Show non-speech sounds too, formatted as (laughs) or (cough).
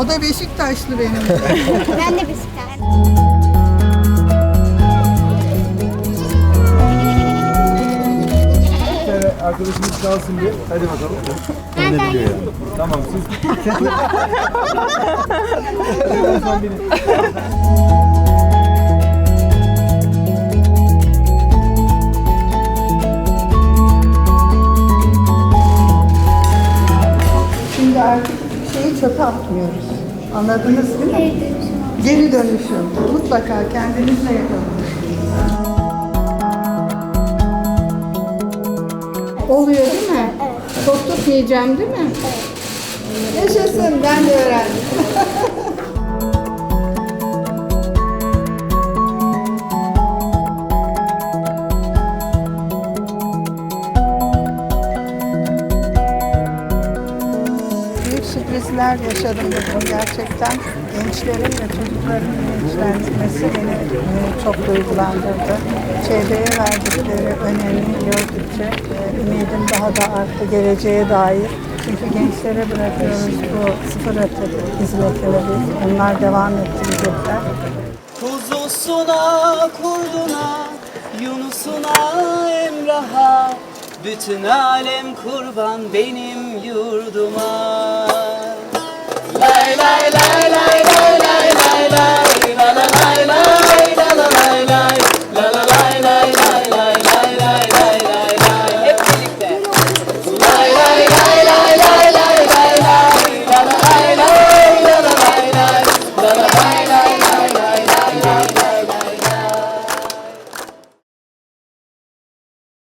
O da Beşiktaşlı benim. (laughs) Ben de Beşiktaş. Bir tane arkadaşımız kalsın bir. Hadi bakalım. Nereden yiyorsun? Tamam siz. Şimdi artık şeyi çöpe atmıyoruz. Anladınız değil mi? Geri dönüşüm. Mutlaka kendinizle yapın. Oluyor değil mi? Evet. Çok tutmayacağım değil mi? Yaşasın ben de öğrendim. (laughs) Büyük sürprizler yaşadım bugün gerçekten. Gençlerin ve çocukların bilinçlenmesi beni e, çok duygulandırdı. Çevreye verdikleri önemi gördükçe e, ümidim daha da arttı geleceğe dair. Çünkü gençlere bırakıyoruz bu sıfır atık hizmetleri. Onlar devam ettirecekler. Kuzusuna, kurduna, Yunus'una, Emrah'a Bütün alem kurban benim yurduma